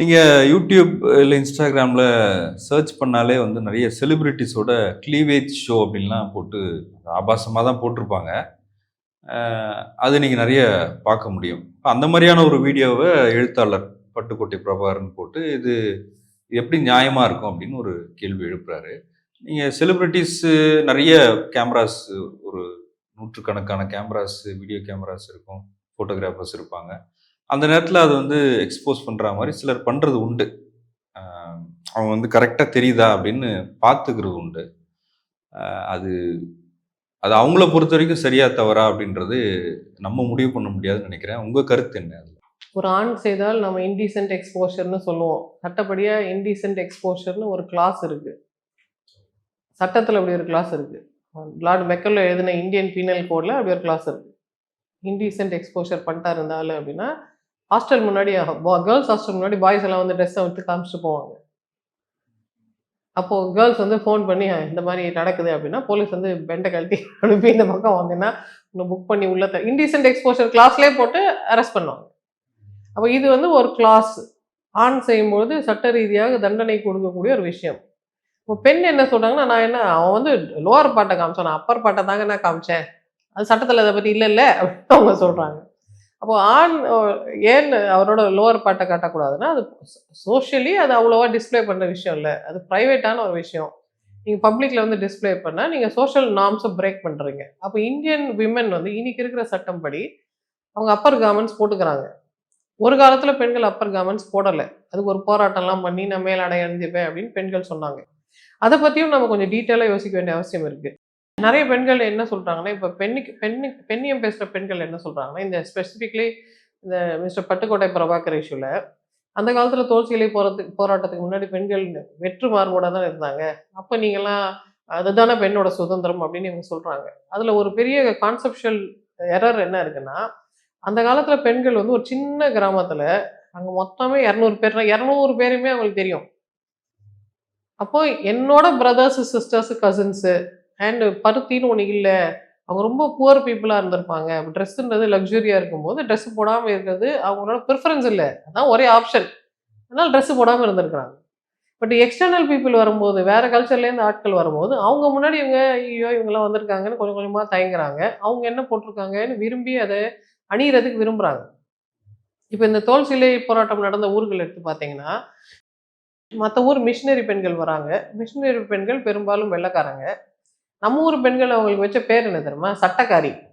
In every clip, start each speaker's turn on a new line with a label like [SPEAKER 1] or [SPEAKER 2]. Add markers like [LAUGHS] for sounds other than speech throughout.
[SPEAKER 1] நீங்கள் யூடியூப் இல்லை இன்ஸ்டாகிராமில் சர்ச் பண்ணாலே வந்து நிறைய செலிப்ரிட்டிஸோட க்ளீவேஜ் ஷோ அப்படின்லாம் போட்டு ஆபாசமாக தான் போட்டிருப்பாங்க. அது நீங்கள் நிறைய பார்க்க முடியும். அந்த மாதிரியான ஒரு வீடியோவை எழுத்தாளர் பட்டுக்கோட்டை பிரபாகரன் போட்டு இது எப்படி நியாயமாக இருக்கும் அப்படின்னு ஒரு கேள்வி எழுப்புறாரு. நீங்கள் செலிப்ரிட்டிஸு நிறைய கேமராஸ் ஒரு நூற்றுக்கணக்கான கேமராஸ் வீடியோ கேமராஸ் இருக்கும் ஃபோட்டோகிராஃபர்ஸ் இருப்பாங்க. அந்த நேரத்தில் அது வந்து எக்ஸ்போஸ் பண்ணுற மாதிரி சிலர் பண்ணுறது உண்டு. அவங்க வந்து கரெக்டாக தெரியுதா அப்படின்னு பார்த்துக்கிறது உண்டு. அது அது அவங்கள பொறுத்த வரைக்கும் சரியா தவறா அப்படின்றது நம்ம முடிவு பண்ண முடியாதுன்னு நினைக்கிறேன். உங்கள் கருத்து என்ன அது
[SPEAKER 2] ஒரு ஆண் செய்தால் நம்ம இன்டீசென்ட் எக்ஸ்போஷர்னு சொல்லுவோம். சட்டப்படியாக இன்டீசென்ட் எக்ஸ்போஷர்னு ஒரு கிளாஸ் இருக்குது சட்டத்தில் அப்படி ஒரு கிளாஸ் இருக்குது லார்ட் மெக்கல்ல எழுதின இந்தியன் பீனல் கோடில் அப்படி ஒரு கிளாஸ் இருக்குது இன்டீசென்ட் எக்ஸ்போஷர் பண்ணிட்டா இருந்தாலும் அப்படின்னா ஹாஸ்டல் முன்னாடி கேர்ள்ஸ் ஹாஸ்டல் முன்னாடி பாய்ஸ் எல்லாம் வந்து ட்ரெஸ்ஸை விட்டு காமிச்சிட்டு போவாங்க. அப்போது கேர்ள்ஸ் வந்து ஃபோன் பண்ணி இந்த மாதிரி நடக்குது அப்படின்னா போலீஸ் வந்து பெண்டை கழட்டி [LAUGHS] அனுப்பி இந்த பக்கம் வந்தீங்கன்னா இன்னும் புக் பண்ணி உள்ள இன்டீசென்ட் எக்ஸ்போஷர் கிளாஸ்லேயே போட்டு அரெஸ்ட் பண்ணுவாங்க. அப்போ இது வந்து ஒரு கிளாஸ் ஆன் செய்யும்பொழுது சட்ட ரீதியாக தண்டனை கொடுக்கக்கூடிய ஒரு விஷயம். இப்போ பெண் என்ன சொல்கிறாங்கன்னா நான் என்ன அவன் வந்து லோவர் பாட்டை காமிச்சான் நான் அப்பர் பாட்டை தாங்க நான் காமிச்சேன். அது சட்டத்தில் அதை பற்றி இல்லை இல்லை அப்படின்னு அவங்க சொல்கிறாங்க அப்போ ஆண் ஏன் அவரோட லோவர் பாட்டை காட்டக்கூடாதுன்னா அது சோஷியலி அது அவ்வளோவா டிஸ்ப்ளே பண்ணுற விஷயம் இல்லை. அது ப்ரைவேட்டான ஒரு விஷயம். நீங்கள் பப்ளிக்கில் வந்து டிஸ்ப்ளே பண்ணால் நீங்கள் சோஷியல் நார்ம்ஸை பிரேக் பண்ணுறீங்க அப்போ இந்தியன் விமன் வந்து இன்னைக்கு இருக்கிற சட்டம் படி அவங்க அப்பர் கார்மெண்ட்ஸ் போட்டுக்கிறாங்க. ஒரு காலத்தில் பெண்கள் அப்பர் கார்மெண்ட்ஸ் போடலை. அதுக்கு ஒரு போராட்டம்லாம் பண்ணி நான் மேலாடை அணிஞ்சுப்பேன் அப்படின்னு பெண்கள் சொன்னாங்க. அதை பற்றியும் நம்ம கொஞ்சம் டீட்டெயிலாக யோசிக்க வேண்டிய அவசியம் இருக்குது நிறைய பெண்கள் என்ன சொல்கிறாங்கன்னா இப்போ பெண்ணுக்கு பெண்ணுக்கு பெண்ணியம் பேசுகிற பெண்கள் என்ன சொல்கிறாங்கன்னா இந்த ஸ்பெசிஃபிக்லி இந்த மிஸ்டர் பட்டுக்கோட்டை பிரபாகர் இஷ்யூவில் அந்த காலத்தில் தோல்சிலை போகிறதுக்கு போராட்டத்துக்கு முன்னாடி பெண்கள் வெற்று மார்போட தான் இருந்தாங்க. அப்போ நீங்கள்லாம் அதுதானே பெண்ணோட சுதந்திரம் அப்படின்னு இவங்க சொல்கிறாங்க அதில் ஒரு பெரிய கான்செப்ஷுவல் எரர் என்ன இருக்குன்னா அந்த காலத்தில் பெண்கள் வந்து ஒரு சின்ன கிராமத்தில் அங்கே மொத்தமே இரநூறு பேர் இரநூறு பேருமே அவங்களுக்கு தெரியும். அப்போ என்னோட பிரதர்ஸ் சிஸ்டர்ஸ் கசின்ஸு அண்ட் பருத்தின்னு ஒன்று இல்லை. அவங்க ரொம்ப புவர் பீப்புளாக இருந்திருப்பாங்க. ட்ரெஸ்ஸுன்றது லக்ஸுரியாக இருக்கும்போது ட்ரெஸ் போடாமல் இருக்கிறது அவங்களோட ப்ரிஃபரன்ஸ் இல்லை. அதான் ஒரே ஆப்ஷன் அதனால் ட்ரெஸ் போடாமல் இருந்திருக்கிறாங்க. பட் எக்ஸ்டர்னல் பீப்புள் வரும்போது வேறு கல்ச்சர்லேருந்து ஆட்கள் வரும்போது அவங்க முன்னாடி இவங்க ஐயோ இவங்கெல்லாம் வந்திருக்காங்கன்னு கொஞ்சம் கொஞ்சமாக தயங்குறாங்க. அவங்க என்ன போட்டிருக்காங்கன்னு விரும்பி அதை அணியறதுக்கு விரும்புகிறாங்க இப்போ இந்த தோல் சிலை போராட்டம் நடந்த ஊர்கள் எடுத்து பார்த்தீங்கன்னா மற்ற ஊர் மிஷினரி பெண்கள் வராங்க. மிஷினரி பெண்கள் பெரும்பாலும் வெள்ளைக்காரங்க. நம்ம ஊர் பெண்கள் அவங்களுக்கு வச்ச பேர் என்ன தெரியுமா? சட்டக்காரி.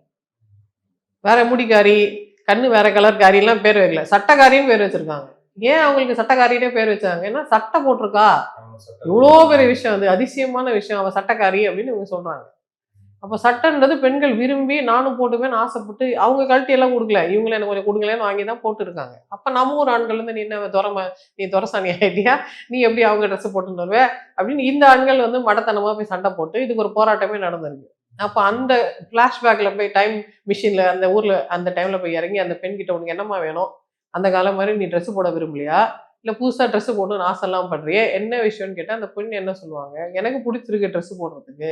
[SPEAKER 2] வேற முடிக்காரி கண்ணு வேற கலர் காரிலாம் பேர் வைக்கல. சட்டக்காரின்னு பேர் வச்சிருக்காங்க. ஏன் அவங்களுக்கு சட்டக்காரினே பேர் வச்சாங்க? ஏன்னா சட்டை போட்டிருக்கா. இவ்வளோ பெரிய விஷயம் அது. அதிசயமான விஷயம். அவ சட்டக்காரி அப்படின்னு இவங்க சொல்றாங்க. அப்போ சட்டன்றது பெண்கள் விரும்பி நானும் போட்டுவேன்னு ஆசைப்பட்டு அவங்க கழட்டி எல்லாம் கொடுக்கல. இவங்கள எனக்கு கொஞ்சம் கொடுங்களேன்னு வாங்கி தான் போட்டுருக்காங்க. அப்போ நம்ம ஒரு ஆண்கள் வந்து நீ என்ன துறம நீ துறசாணி ஆகிட்டியா நீ எப்படி அவங்க ட்ரெஸ்ஸை போட்டுன்னு வருவே? அப்படின்னு இந்த ஆண்கள் வந்து மடத்தனமாக போய் சண்டை போட்டு இதுக்கு ஒரு போராட்டமே நடந்திருக்கு. அப்போ அந்த ஃப்ளாஷ்பேக்கில் போய் டைம் மிஷினில் அந்த ஊரில் அந்த டைமில் போய் இறங்கி அந்த பெண்கிட்ட உனக்கு என்னம்மா வேணும்? அந்த காலம் மாதிரி நீ ட்ரெஸ் போட விரும்பலையா? இல்லை புதுசாக ட்ரெஸ் போடணும்னு ஆசைலாம் பண்ணுறியே என்ன விஷயம்னு கேட்டால் அந்த பெண் என்ன சொல்லுவாங்க? எனக்கு பிடிச்சிருக்கு ட்ரெஸ் போடுறதுக்கு.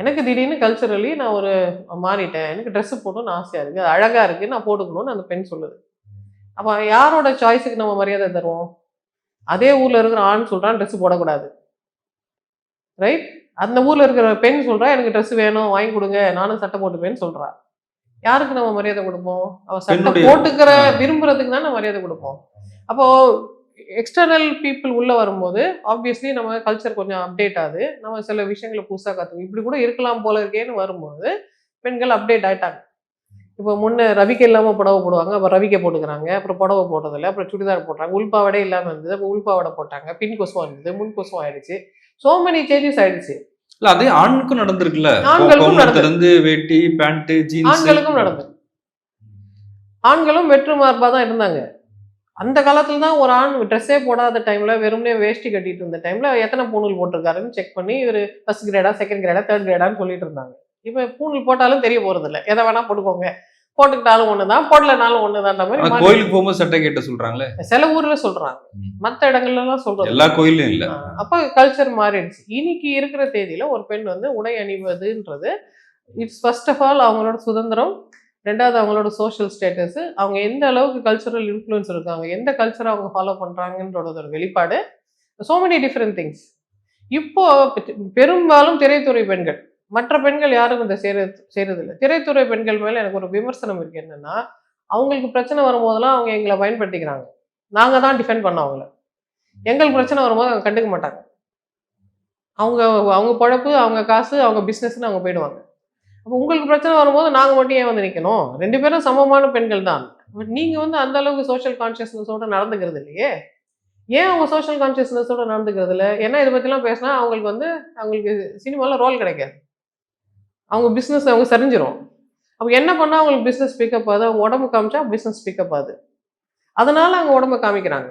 [SPEAKER 2] எனக்கு திடீர்னு கல்ச்சரலி நான் ஒரு மாறிட்டேன். எனக்கு ட்ரெஸ் போடணும்னு ஆசையாக இருக்குது அது அழகாக இருக்குது நான் போட்டுக்கணும்னு அந்த பெண் சொல்லுது. அப்போ யாரோட சாய்ஸுக்கு நம்ம மரியாதை தருவோம்? அதே ஊரில் இருக்கிற ஆண் சொல்கிறான் ட்ரெஸ் போடக்கூடாது. ரைட் அந்த ஊரில் இருக்கிற பெண் சொல்கிறா எனக்கு ட்ரெஸ் வேணும் வாங்கி கொடுங்க. நானும் சட்டை போட்டுப்பேன்னு சொல்கிறா யாருக்கு நம்ம மரியாதை கொடுப்போம்? அவ சட்டை போட்டுக்கிற. விரும்புறதுக்கு தான் நம்ம மரியாதை கொடுப்போம். அப்போ எக்ஸ்டர்னல் பீப்புள் உள்ள வரும்போது ஆப்வியஸ்லி நம்ம கல்ச்சர் கொஞ்சம் அப்டேட் ஆகுது. நம்ம சில விஷயங்களை புதுசாக கற்றுக்கணும் இப்படி கூட இருக்கலாம் போல இருக்கேன்னு வரும்போது பெண்கள் அப்டேட் ஆயிட்டாங்க. இப்போ முன்ன ரவிக்கை இல்லாமல் புடவை போடுவாங்க அப்புறம் ரவிக்கை போட்டுக்கிறாங்க. அப்புறம் புடவை போட்டதில்லை அப்புறம் சுடிதார் போட்டாங்க உள்பாவடே இல்லாமல் இருந்தது அப்போ உள்பாவடை போட்டாங்க. பின் கொசுவம் இருந்தது முன் கொசுவம் ஆயிடுச்சு. சோ மெனி சேஞ்சஸ் ஆயிடுச்சு.
[SPEAKER 1] இல்ல அதே ஆணுக்கும் நடந்திருக்குல்ல?
[SPEAKER 2] ஆண்களுக்கும்.
[SPEAKER 1] இருந்து வேட்டி பேண்ட் ஜீன்ஸ்
[SPEAKER 2] ஆண்களுக்கும் நடந்தது ஆண்களும் வெற்று மார்பா தான் இருந்தாங்க. அந்த காலத்துல தான் ஒரு ஆண் ட்ரெஸ்ஸே போடாத டைம்ல வெறுமனே வேஷ்டி கட்டிட்டு இருந்த டைம்ல எத்தனை பூணூல் போட்டிருக்காருன்னு செக் பண்ணி இவர் ஃபர்ஸ்ட் கிரேடா செகண்ட் கிரேடா தேர்ட் கிரேடான்னு சொல்லிட்டு இருந்தாங்க. இப்போ பூணூல் போட்டாலும் தெரிய போறது இல்ல. எதை வேணா போட்டுக்கோங்க. போட்டுக்கிட்டாலும் ஒண்ணுதான் போடலனாலும் ஒண்ணுதான்ற மாதிரி
[SPEAKER 1] ஆனா
[SPEAKER 2] மாறி-
[SPEAKER 1] கோயிலுக்கு போகும்போது சட்டை கேட்ட சொல்றாங்களே?
[SPEAKER 2] சில ஊர்ல சொல்றாங்க.
[SPEAKER 1] ம்.
[SPEAKER 2] மத்த இடங்கள்ல எல்லாம் சொல்றது
[SPEAKER 1] எல்லா கோயிலும் இல்ல.
[SPEAKER 2] அப்ப கல்ச்சர் மாறிடுச்சு. இன்னைக்கு இருக்கிற தேதியில ஒரு பெண் வந்து உடை அணிவதுன்றது இட்ஸ் ஃபர்ஸ்ட் ஆஃப் ஆல் அவங்களோட சுதந்திரம். ரெண்டாவது அவங்களோட சோஷியல் ஸ்டேட்டஸு அவங்க எந்த அளவுக்கு கல்ச்சுரல் இன்ஃப்ளூயன்ஸ் இருக்காங்க எந்த கல்ச்சரை அவங்க ஃபாலோ பண்ணுறாங்கன்றதோட ஒரு வெளிப்பாடு. ஸோ மெனி டிஃப்ரெண்ட் திங்ஸ் இப்போ பெரும்பாலும் திரைத்துறை பெண்கள் மற்ற பெண்கள் யாரும் இதை செய்கிறது செய்கிறதில்லை திரைத்துறை பெண்கள் மேலே எனக்கு ஒரு விமர்சனம் இருக்குது என்னென்னா அவங்களுக்கு பிரச்சனை வரும்போதெல்லாம் அவங்க எங்களை பயன்படுத்திக்கிறாங்க. நாங்கள் தான் டிஃபெண்ட் பண்ணோம் அவங்கள. எங்களுக்கு பிரச்சனை வரும்போது அவங்க கண்டுக்க மாட்டாங்க. அவங்க அவங்க பொழப்பு அவங்க காசு அவங்க பிஸ்னஸ்ன்னு அவங்க போயிடுவாங்க. அப்போ உங்களுக்கு பிரச்சனை வரும்போது நாங்கள் மட்டும் ஏன் வந்து நிற்கணும் ரெண்டு பேரும் சமமான பெண்கள் தான். பட் நீங்கள் வந்து அந்த அளவுக்கு சோஷியல் கான்ஷியஸ்னஸோட நடந்துக்கிறது இல்லையே? ஏன் அவங்க சோஷியல் கான்ஷியஸ்னஸோட நடந்துக்கிறது இல்லை? ஏன்னா இதை பற்றிலாம் பேசினா அவங்களுக்கு வந்து அவங்களுக்கு சினிமாவில் ரோல் கிடைக்காது. அவங்க பிஸ்னஸ் அவங்க சரிஞ்சிரும். அப்போ என்ன பண்ணால் அவங்களுக்கு பிஸ்னஸ் பிக்கப் ஆகுது? அவங்க உடம்பு காமிச்சா பிஸ்னஸ் பிக்கப் ஆகுது. அதனால அவங்க உடம்ப காமிக்கிறாங்க.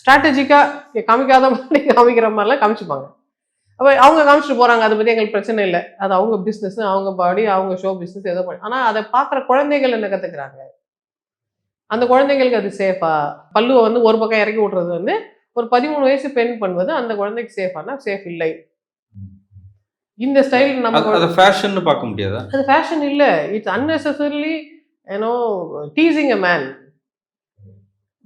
[SPEAKER 2] ஸ்ட்ராட்டஜிக்காக காமிக்காத மாதிரி [LAUGHS] காமிக்கிற மாதிரிலாம் காமிச்சுப்பாங்க. அப்போ அவங்க காமிச்சிட்டு போகிறாங்க அதை பற்றி எங்களுக்கு பிரச்சனை இல்லை. அது அவங்க பிஸ்னஸ் அவங்க பாடி அவங்க ஷோ பிஸ்னஸ் ஏதோ பண்ணி ஆனால் அதை பார்க்குற குழந்தைகள் என்ன கற்றுக்குறாங்க அந்த குழந்தைங்களுக்கு அது சேஃபா பல்லுவை வந்து ஒரு பக்கம் இறக்கி விட்றது வந்து ஒரு பதிமூணு வயசு பெண் பண்ணுவது அந்த குழந்தைக்கு சேஃபானா சேஃப் இல்லை. இந்த ஸ்டைல் நம்ம
[SPEAKER 1] அது- ஃபேஷன் பார்க்க முடியாதா?
[SPEAKER 2] அது ஃபேஷன் இல்லை. It's unnecessarily ஏன்னோ teasing a man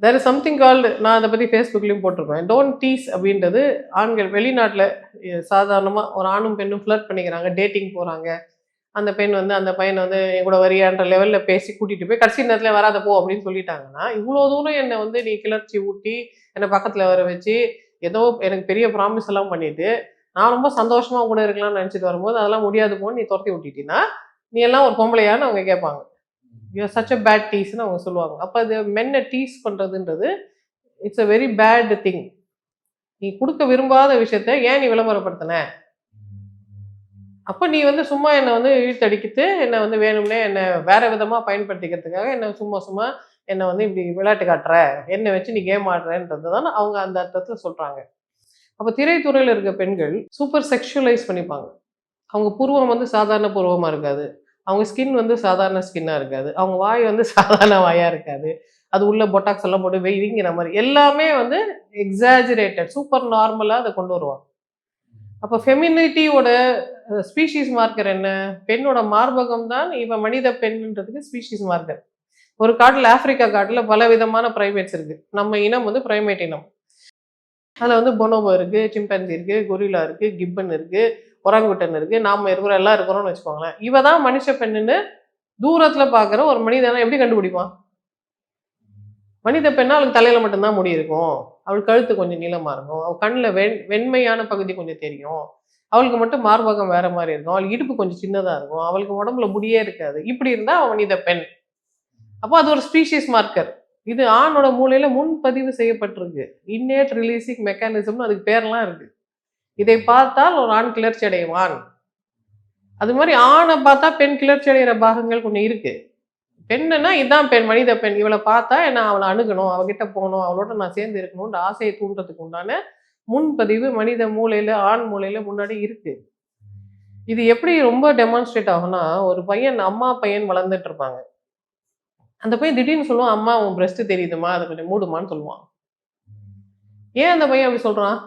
[SPEAKER 2] there is something called நான் அதை பற்றி ஃபேஸ்புக்லேயும் போட்டிருப்பேன் டோன்ட் டீஸ் அப்படின்றது ஆண்கள் வெளிநாட்டில் சாதாரணமாக ஒரு ஆணும் பெண்ணும் ஃப்ளர்ட் பண்ணிக்கிறாங்க டேட்டிங் போகிறாங்க அந்த பெண் வந்து அந்த பையனை வந்து என் கூட வரியான்ற லெவலில் பேசி கூட்டிகிட்டு போய் கடைசி நேரத்தில் வராத போ அப்படின்னு சொல்லிட்டாங்கன்னா இவ்வளோ தூரம் என்னை வந்து நீ கிளர்ச்சி ஊட்டி என்னை பக்கத்தில் வர வச்சு ஏதோ எனக்கு பெரிய ப்ராமிஸ் எல்லாம் பண்ணிட்டு நான் ரொம்ப சந்தோஷமாக கூட இருக்கலாம்னு நினச்சிட்டு வரும்போது அதெல்லாம் முடியாது போன்னு நீ துரத்தி விட்டுட்டீங்கன்னா நீ எல்லாம் ஒரு பொம்பளையான்னு அவங்க கேட்பாங்க. You are such a bad டீஸ்னு அவங்க சொல்லுவாங்க. அப்போ அது மென்னை டீஸ் பண்ணுறதுன்றது it's a very bad thing நீ கொடுக்க விரும்பாத விஷயத்த ஏன் நீ விளம்பரப்படுத்தின? அப்போ நீ வந்து சும்மா என்னை வந்து இழுத்தடிக்கிட்டு என்னை வந்து வேணும்னே என்னை வேற விதமாக பயன்படுத்திக்கிறதுக்காக என்னை சும்மா சும்மா என்னை வந்து இப்படி விளையாட்டு காட்டுற என்னை வச்சு நீ கேம் ஆடுறன்றது தான் அவங்க அந்த அர்த்தத்தில் சொல்கிறாங்க அப்போ திரைத்துறையில் இருக்க பெண்கள் சூப்பர் செக்ஷுவலைஸ் பண்ணிப்பாங்க. அவங்க பூர்வம் வந்து சாதாரண பூர்வமாக இருக்காது. அவங்க ஸ்கின் வந்து சாதாரண ஸ்கின்னாக இருக்காது. அவங்க வாய் வந்து சாதாரண வாயாக இருக்காது. அது உள்ள பொட்டாக்ஸ் எல்லாம் போட்டு வெயிங்கிற மாதிரி. எல்லாமே வந்து எக்ஸாஜிரேட்டட் சூப்பர் நார்மலாக அதை கொண்டு வருவாங்க. அப்போ ஃபெமினிட்டியோட ஸ்பீஷீஸ் மார்க்கர் என்ன? பெண்ணோட மார்பகம் தான் இப்போ மனித பெண்ன்றதுக்கு ஸ்பீஷீஸ் மார்க்கர் ஒரு காட்டில் ஆப்பிரிக்கா காட்டில் பல விதமான ப்ரைமேட்ஸ் இருக்குது நம்ம இனம் வந்து ப்ரைமேட் இனம். அதில் வந்து பொனோபோ இருக்குது சிம்பன்சி இருக்குது கொரிலா இருக்குது கிப்பன் இருக்குது ஒராங்குட்டன் இருக்கு. நாம இருக்கிறோம் எல்லாம் இருக்கிறோம்னு வச்சுக்கோங்களேன். இவ தான் மனுஷ பெண்ணுன்னு தூரத்துல பார்க்குற ஒரு மனிதனை எப்படி கண்டுபிடிப்பான்? மனித பெண்ணா அவளுக்கு தலையில மட்டும்தான் முடி இருக்கும். அவள் கழுத்து கொஞ்சம் நீளமா இருக்கும். அவள் கண்ணில் வெண் வெண்மையான பகுதி கொஞ்சம் தெரியும். அவளுக்கு மட்டும் மார்பகம் வேற மாதிரி இருக்கும். அவளுக்கு இடுப்பு கொஞ்சம் சின்னதா இருக்கும். அவளுக்கு உடம்புல முடியே இருக்காது. இப்படி இருந்தா அவன் மனித பெண். அப்போ அது ஒரு ஸ்பீஷிஸ் மார்க்கர் இது ஆணோட மூலையில் முன்பதிவு செய்யப்பட்டிருக்கு. இன்னேட் ரிலீசிங் மெக்கானிசம்னு அதுக்கு பேர்லாம் இருக்கு. இதை பார்த்தால் ஒரு ஆண் கிளர்ச்சி அடைவான். அது மாதிரி ஆணை பார்த்தா பெண் கிளர்ச்சி அடைகிற பாகங்கள் கொஞ்சம் இருக்கு. பெண்ணுன்னா இதான் பெண் மனித பெண். இவளை பார்த்தா என்ன அவளை அணுகணும் அவகிட்ட போகணும் அவளோட நான் சேர்ந்து இருக்கணும்ன்ற ஆசையை தூண்டுறதுக்கு உண்டான முன்பதிவு மனித மூளையில ஆண் மூளையில முன்னாடி இருக்கு. இது எப்படி ரொம்ப டெமான்ஸ்ட்ரேட் ஆகும்னா ஒரு பையன் அம்மா பையன் வளர்ந்துட்டு இருப்பாங்க. அந்த பையன் திடீர்னு சொல்லுவான் அம்மா உன் பிரஸ்ட் தெரியுதுமா? அதை கொஞ்சம் மூடுமான்னு சொல்லுவான். ஏன் அந்த பையன் அப்படி சொல்றான்?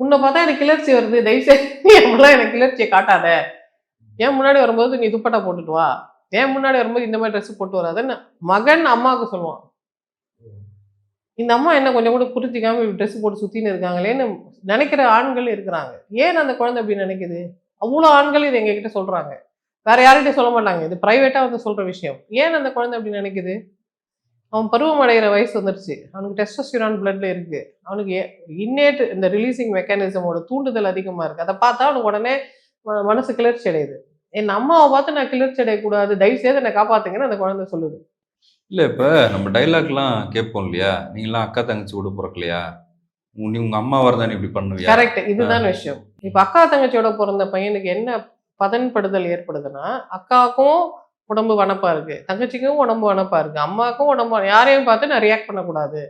[SPEAKER 2] உன்னை பார்த்தா எனக்கு கிளர்ச்சி வருது. தயவுசெய்து நீ அப்படிலாம் எனக்கு கிளர்ச்சியை காட்டாத. ஏன் முன்னாடி வரும்போது நீ துப்பட்டா போட்டுட்டு வா. ஏன் முன்னாடி வரும்போது இந்த மாதிரி ட்ரெஸ் போட்டு வராதுன்னு மகன் அம்மாவுக்கு சொல்லுவான். இந்த அம்மா என்ன கொஞ்சம் கூட புரிஞ்சிக்காம ட்ரெஸ் போட்டு சுத்தின்னு இருக்காங்களேன்னு நினைக்கிற ஆண்கள் இருக்கிறாங்க. ஏன் அந்த குழந்தை அப்படி நினைக்குது? அவ்வளோ ஆண்கள் இது எங்ககிட்ட சொல்றாங்க. வேற யார்கிட்டயும் சொல்ல மாட்டாங்க. இது பிரைவேட்டா வந்து சொல்ற விஷயம். ஏன் அந்த குழந்தை அப்படி நினைக்குது? அவன் பருவம் அடைகிற வயசு வந்துருச்சு. அவனுக்கு டெஸ்டோஸ்டிரான் பிளட்ல இருக்கு. அவனுக்கு இன்னேட் இந்த ரிலீசிங் மெக்கானிசமோட தூண்டுதல் அதிகமா இருக்கு. அதை பார்த்தா அவனுக்கு உடனே மனசு கிளர்ச்சி அடையுது. என் அம்மாவை பார்த்து நான் கிளர்ச்சி அடையக்கூடாது. தயவு செய்து என்னை காப்பாத்துங்கன்னு அந்த குழந்தை சொல்லுது.
[SPEAKER 1] இல்லை இப்போ நம்ம டைலாக்லாம் கேட்போம் இல்லையா? நீங்களாம் அக்கா தங்கச்சி கூட பிறக்கலையா உங்க- நீ அம்மா வரதான் இப்படி பண்ணுவியா?
[SPEAKER 2] கரெக்ட் இதுதான் விஷயம். இப்ப அக்கா தங்கச்சியோட பிறந்த பையனுக்கு என்ன பதன்படுதல் ஏற்படுதுன்னா அக்காவுக்கும் உடம்பு வனப்பா இருக்கு. தங்கச்சிக்கும் உடம்பு வனப்பா இருக்கு. அம்மாவுக்கும் உடம்பு யாரையும் பார்த்து நான் ரியாக்ட் பண்ணக்கூடாது.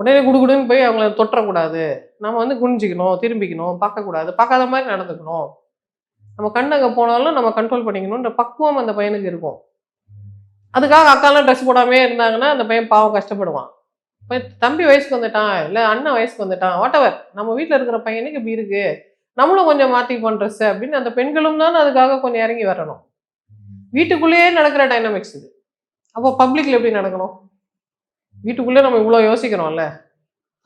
[SPEAKER 2] உடனே குடுகுடுன்னு போய் அவங்கள தொற்றக்கூடாது. நம்ம வந்து குனிஞ்சிக்கணும் திரும்பிக்கணும் பார்க்கக்கூடாது. பார்க்காத மாதிரி நடந்துக்கணும். நம்ம கண்ணங்க போனாலும் நம்ம கண்ட்ரோல் பண்ணிக்கணும்ன்ற பக்குவம் அந்த பையனுக்கு இருக்கும். அதுக்காக அக்காலாம் ட்ரெஸ் போடாமே இருந்தாங்கன்னா அந்த பையன் பாவம் கஷ்டப்படுவான். இப்போ தம்பி வயசுக்கு வந்துட்டான் இல்லை அண்ணன் வயசுக்கு வந்துட்டான் வாட்டவர் நம்ம வீட்டில் இருக்கிற பையனுக்கு இப்படி இருக்கு. நம்மளும் கொஞ்சம் மாற்றி ட்ரெஸ் அப்படின்னு அந்த பெண்களும் தான் அதுக்காக கொஞ்சம் இறங்கி வரணும். வீட்டுக்குள்ளேயே நடக்கிற டைனமிக்ஸ் இது. அப்போ பப்ளிக்ல எப்படி நடக்கணும்? வீட்டுக்குள்ளே நம்ம இவ்வளோ யோசிக்கிறோம்ல.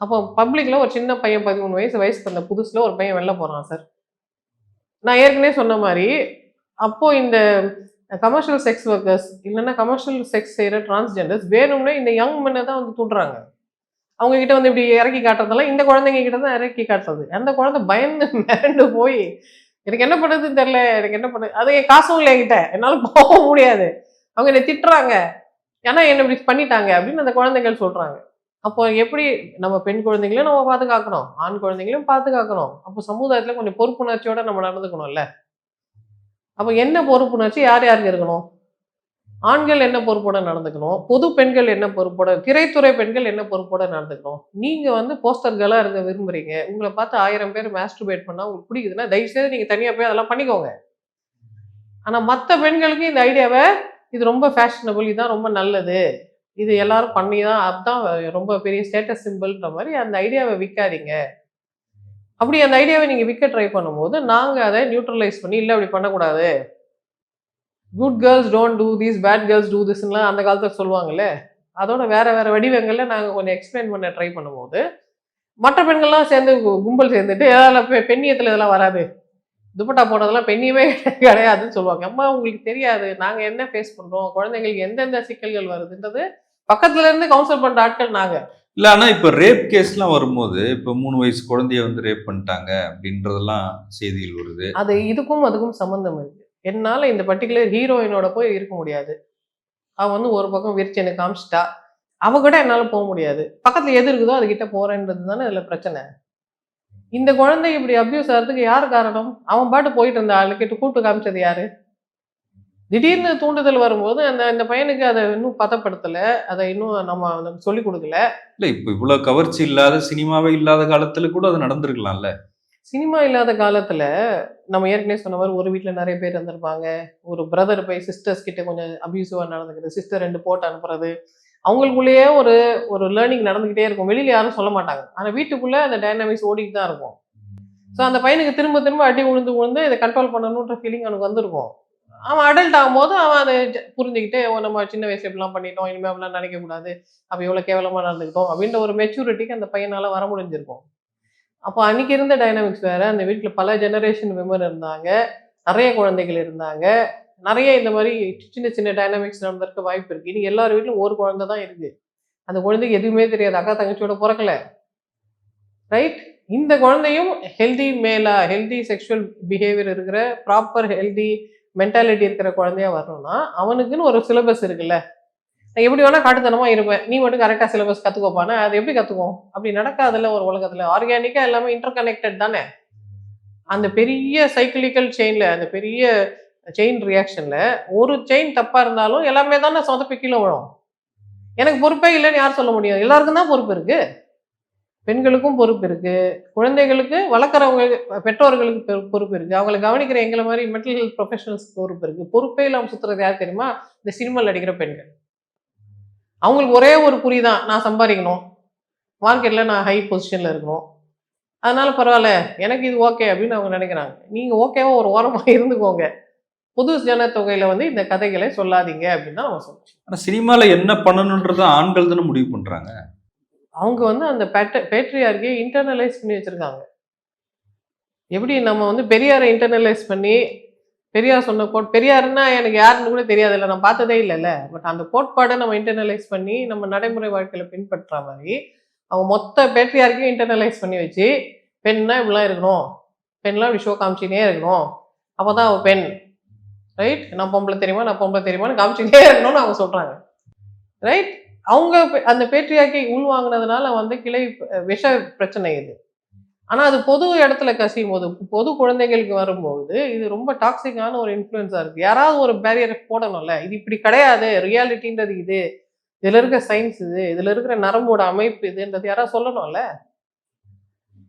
[SPEAKER 2] அப்போ பப்ளிக்கில் ஒரு சின்ன பையன் பதிமூணு வயசு வயசுக்கு வந்த புதுசில் ஒரு பையன் வெளில போகிறான் சார். நான் ஏற்கனவே சொன்ன மாதிரி அப்போது இந்த கமர்ஷியல் செக்ஸ் ஒர்க்கர்ஸ் இல்லைன்னா கமர்ஷியல் செக்ஸ் செய்கிற டிரான்ஸ்ஜெண்டர்ஸ் வேணும்னே இந்த யங் மென்னை தான் வந்து தூண்டுறாங்க. அவங்க கிட்ட வந்து இப்படி இறக்கி காட்டுறதெல்லாம் இந்த குழந்தைங்க கிட்ட தான் இறக்கி காட்டுறது. அந்த குழந்தை பயந்து மிரண்டு போய் எனக்கு என்ன பண்ணுறதுன்னு தெரில எனக்கு என்ன பண்ணுது அது என் காசும் இல்லை என்கிட்ட. என்னால் போக முடியாது. அவங்க என்னை திட்டுறாங்க. ஏன்னா என்ன இப்படி பண்ணிட்டாங்க அப்படின்னு அந்த குழந்தைகள் சொல்கிறாங்க அப்போ எப்படி நம்ம பெண் குழந்தைங்களையும் நம்ம பாதுகாக்கணும் ஆண் குழந்தைங்களையும் பாதுகாக்கணும். அப்போ சமுதாயத்தில் கொஞ்சம் பொறுப்புணர்ச்சியோட நம்ம நடந்துக்கணும்ல. அப்போ என்ன பொறுப்புணர்ச்சி யார் யாருக்கு இருக்கணும்? ஆண்கள் என்ன பொறுப்போட நடந்துக்கணும்? பொது பெண்கள் என்ன பொறுப்போட திரைத்துறை பெண்கள் என்ன பொறுப்போட நடந்துக்கணும்? நீங்க வந்து போஸ்டர்களாக இருக்க விரும்புறீங்க. உங்களை பார்த்து ஆயிரம் பேர் மாஸ்டர்பேட் பண்ணா உங்களுக்கு பிடிக்குதுன்னா தயவுசெய்து நீங்க தனியா போய் அதெல்லாம் பண்ணிக்கோங்க. ஆனா மற்ற பெண்களுக்கு இந்த ஐடியாவை இது ரொம்ப ஃபேஷனபிள் இதுதான் ரொம்ப நல்லது. இது எல்லாரும் பண்ணி தான் அதுதான் ரொம்ப பெரிய ஸ்டேட்டஸ் சிம்பிள்ன்ற மாதிரி அந்த ஐடியாவை விற்காதீங்க அப்படி அந்த ஐடியாவை நீங்கள் விற்க ட்ரை பண்ணும்போது நாங்கள் அதை நியூட்ரலைஸ் பண்ணி இல்லை அப்படி பண்ணக்கூடாது. Good girls don't do these bad girls do திஸ்லாம் அந்த காலத்தில் சொல்லுவாங்கல்ல. அதோட வேற வேற வடிவங்களில் நாங்கள் கொஞ்சம் எக்ஸ்பிளைன் பண்ண ட்ரை பண்ணும்போது மற்ற பெண்கள்லாம் சேர்ந்து கும்பல் சேர்ந்துட்டு இதெல்லாம் பெண்ணியத்தில் இதெல்லாம் வராது. துப்பட்டா போடுறதெல்லாம் பெண்ணியமே [LAUGHS] கிடையாதுன்னு சொல்லுவாங்க. அம்மா உங்களுக்கு தெரியாது. நாங்கள் என்ன ஃபேஸ் பண்ணுறோம் குழந்தைங்களுக்கு எந்தெந்த சிக்கல்கள் வருதுன்றது பக்கத்துல இருந்து கவுன்சில் பண்ணுற ஆட்கள் நாங்கள்
[SPEAKER 1] இல்ல ஆனா இப்ப ரேப் கேஸ்லாம் வரும்போது இப்ப மூணு வயசு குழந்தைய வந்து ரேப் பண்ணிட்டாங்க அப்படின்றதெல்லாம் செய்திகள் வருது.
[SPEAKER 2] அது இதுக்கும் அதுக்கும் சம்மந்தம் இருக்கு. என்னால் இந்த பர்டிகுலர் ஹீரோயினோட போய் இருக்க முடியாது. அவன் வந்து ஒரு பக்கம் விரிச்சு எனக்கு காமிச்சிட்டா அவ கூட என்னால் போக முடியாது. பக்கத்தில் எது இருக்குதோ அதுக்கிட்ட போகிறேன்றது தானே இதில் பிரச்சனை. இந்த குழந்தை இப்படி அப்யூஸ் ஆகிறதுக்கு யார் காரணம்? அவன் பாட்டு போயிட்டு இருந்த ஆளுக்கிட்ட கூப்பிட்டு காமிச்சது யாரு? திடீர்னு தூண்டுதல் வரும்போது அந்த இந்த பையனுக்கு அதை இன்னும் பதப்படுத்தல அதை இன்னும் நம்ம சொல்லி கொடுக்கல.
[SPEAKER 1] இல்ல இப்ப இவ்வளவு கவர்ச்சி இல்லாத சினிமாவே இல்லாத காலத்துல கூட அது நடந்திருக்கலாம்ல.
[SPEAKER 2] சினிமா இல்லாத காலத்தில் நம்ம ஏற்கனவே சொன்ன மாதிரி ஒரு வீட்டில் நிறைய பேர் இருந்திருப்பாங்க. ஒரு பிரதர் போய் சிஸ்டர்ஸ் கிட்ட கொஞ்சம் அபியூசிவா நடந்துக்கிறது சிஸ்டர் ரெண்டு போட்டு அனுப்புறது. அவங்களுக்குள்ளேயே ஒரு ஒரு லேர்னிங் நடந்துக்கிட்டே இருக்கும். வெளியில யாரும் சொல்ல மாட்டாங்க. ஆனால் வீட்டுக்குள்ளே அந்த டைனாமிக்ஸ் ஓடிட்டு தான் இருக்கும். ஸோ அந்த பையனுக்கு திரும்ப திரும்ப அடி உழுந்து உழுந்து இதை கண்ட்ரோல் பண்ணணுன்ற ஃபீலிங் அவனுக்கு வந்திருக்கும். அவன் அடல்ட் ஆகும்போது அவன் அதை புரிஞ்சுக்கிட்டு ஓ, நம்ம சின்ன வயசு இப்படிலாம் பண்ணிட்டோம். இனிமேல் அப்படிலாம் நினைக்கக்கூடாது. அப்போ இவ்வளோ கேவலமாக நடந்துக்கிட்டோம். அப்படின்ற ஒரு மெச்சூரிட்டிக்கு அந்த பையனால் வர முடிஞ்சிருக்கும். அப்போ அன்னைக்கு இருந்த டைனாமிக்ஸ் வேற. அந்த வீட்டில் பல ஜெனரேஷன் விமன் இருந்தாங்க. நிறைய குழந்தைகள் இருந்தாங்க. நிறைய இந்த மாதிரி சின்ன சின்ன டைனாமிக்ஸ் நடந்திருக்க வாய்ப்பு இருக்கு. இனி எல்லார் வீட்லையும் ஒரு குழந்தை தான் இருக்கு. அந்த குழந்தைக்கு எதுவுமே தெரியாது. அக்கா தங்கச்சியோட பிறக்கல. ரைட் இந்த குழந்தையும் ஹெல்தி மேலா ஹெல்தி செக்ஷுவல் பிஹேவியர் இருக்கிற ப்ராப்பர் ஹெல்தி மென்டாலிட்டி இருக்கிற குழந்தையா வரணும்னா அவனுக்குன்னு ஒரு சிலபஸ் இருக்குல்ல. நான் எப்படி வேணால் காட்டுத்தனமாக இருப்பேன். நீ மட்டும் கரெக்டாக சிலபஸ் கற்றுக்கோப்பானே அது எப்படி கத்துக்கும் அப்படி நடக்காதுல்ல ஒரு உலகத்தில். ஆர்கானிக்காக எல்லாமே இன்டர் கனெக்டட் தானே? அந்த பெரிய சைக்கிளிக்கல் செயினில் அந்த பெரிய செயின் ரியாக்ஷனில் ஒரு செயின் தப்பாக இருந்தாலும் எல்லாமே தானே சொதப்பி கீழே விழும். எனக்கு பொறுப்பே இல்லைன்னு யார் சொல்ல முடியும்? எல்லாருக்கும் தான் பொறுப்பு இருக்குது பெண்களுக்கும் பொறுப்பு இருக்குது குழந்தைகளுக்கு வளர்க்குறவங்க பெற்றோர்களுக்கு பொறுப்பு இருக்குது அவங்களை கவனிக்கிற எங்களை மாதிரி மென்டல் ஹெல்த் ப்ரொஃபஷனல்ஸ் பொறுப்பு இருக்குது பொறுப்பே இல்லாமல் சுற்றுறது யார் தெரியுமா? இந்த சினிமாவில் நடிக்கிற பெண்கள். அவங்களுக்கு ஒரே ஒரு குறி தான் நான் சம்பாதிக்கணும். மார்க்கெட்டில் நான் ஹை பொசிஷனில் இருக்கணும். அதனால பரவாயில்ல எனக்கு இது ஓகே அப்படின்னு அவங்க நினைக்கிறாங்க. நீங்கள் ஓகேவா ஒரு ஓரமாக [LAUGHS] இருந்துக்கோங்க. பொது ஜனத்தொகையில் வந்து இந்த கதைகளை சொல்லாதீங்க அப்படின்னு தான் நம்ம சொல்லுவோம்
[SPEAKER 1] ஆனா சினிமால என்ன பண்ணணுன்றத ஆண்கள் தானே முடிவு பண்றாங்க.
[SPEAKER 2] அவங்க வந்து அந்த பேட்ட பேட்ரியார்கியை இன்டர்னலைஸ் பண்ணி வச்சுருக்காங்க. எப்படி நம்ம வந்து பெரியாரை இன்டர்னலைஸ் பண்ணி பெரியார் சொன்ன கோட் பெரியாருன்னா எனக்கு யாருன்னு கூட தெரியாதுல்ல நான் பார்த்ததே இல்லைல்ல. பட் அந்த கோட்பாடை நம்ம இன்டர்னலைஸ் பண்ணி நம்ம நடைமுறை வாழ்க்கையில் பின்பற்ற மாதிரி அவங்க மொத்த பேட்ரியாருக்கையும் இன்டர்னலைஸ் பண்ணி வச்சு பெண்ணா இப்படிலாம் இருக்கணும். பெண்லாம் இப்படி ஷோ காமிச்சினே இருக்கணும். அப்போ தான் அவள் பெண். ரைட் நான் பொம்பளை தெரியுமா நான் பொம்பளை தெரியுமான்னு காமிச்சினே இருக்கணும்னு அவங்க சொல்கிறாங்க ரைட் அவங்க அந்த பேட்ரியாக்கி உள்வாங்கினதுனால வந்து கிளை விஷ பிரச்சனை இது. ஆனா அது பொது இடத்துல கசியும் போது பொது குழந்தைகளுக்கு வரும்போது இது ரொம்ப டாக்ஸிக்கான ஒரு இன்ஃப்ளூயன்ஸா இருக்கு. யாராவது ஒரு பேரியரை போடணும்ல இது இப்படி கிடையாது ரியாலிட்டின்றது இது. இதுல இருக்க சயின்ஸ் இது இதுல இருக்கிற நரம்போட அமைப்பு இதுன்றது யாராவது சொல்லணும்ல?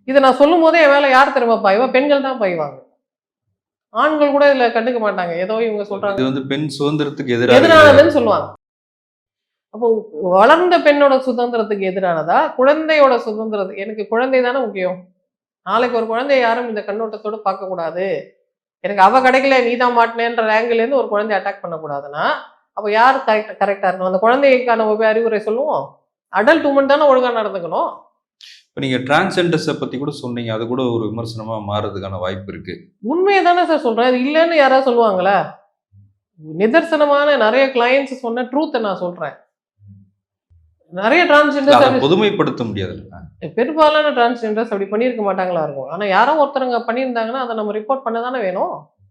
[SPEAKER 2] இதை நான் சொல்லும் போதே என் மேல யார் தெரியுமா பாய்வா? பெண்கள் தான் பாய்வாங்க. ஆண்கள் கூட இதுல கண்டுக்க மாட்டாங்க. ஏதோ இவங்க சொல்றாங்க.
[SPEAKER 1] இது வந்து பெண் சுதந்திரத்துக்கு எதிராக
[SPEAKER 2] எதிரானதுன்னு சொல்லுவாங்க. அப்போ வளர்ந்த பெண்ணோட சுதந்திரத்துக்கு எதிரானதா? குழந்தையோட சுதந்திரத்துக்கு எனக்கு குழந்தை தானே முக்கியம். நாளைக்கு ஒரு குழந்தைய யாரும் இந்த கண்ணோட்டத்தோட பார்க்க கூடாது எனக்கு அவ கிடைக்கல நீ தான் மாட்டினேன்ற ஆங்கிலேருந்து ஒரு குழந்தைய அட்டாக் பண்ணக்கூடாதுன்னா அப்போ யார் கரெக்ட் கரெக்டாக இருக்கணும்? அந்த குழந்தைக்கான அறிவுரை சொல்லுவோம். அடல்ட் உமன் தானே ஒழுங்காக நடந்துக்கணும்.
[SPEAKER 1] இப்போ நீங்கள் டிரான்ஸ்ஜெண்டர்ஸை பற்றி கூட சொன்னீங்க. அது கூட ஒரு விமர்சனமாக மாறுறதுக்கான வாய்ப்பு இருக்குது
[SPEAKER 2] உண்மையை தானே சார் சொல்கிறேன் இது இல்லைன்னு யாராவது சொல்லுவாங்களா? நிதர்சனமான நிறைய கிளையன்ஸ் சொன்ன ட்ரூத்தை நான் சொல்கிறேன் நிறைய டிரான்ஸ்ஜெண்டர்ஸ்
[SPEAKER 1] பொதுமைப்படுத்த முடியாதுல்ல.
[SPEAKER 2] பெரும்பாலான டிரான்ஸ்ஜெண்டர்ஸ் அப்படி பண்ணியிருக்க மாட்டாங்களா இருக்கும். ஆனால் யாரோ ஒருத்தருங்க பண்ணியிருந்தாங்கன்னா அதை நம்ம ரிப்போர்ட் பண்ண தானே வேணும்.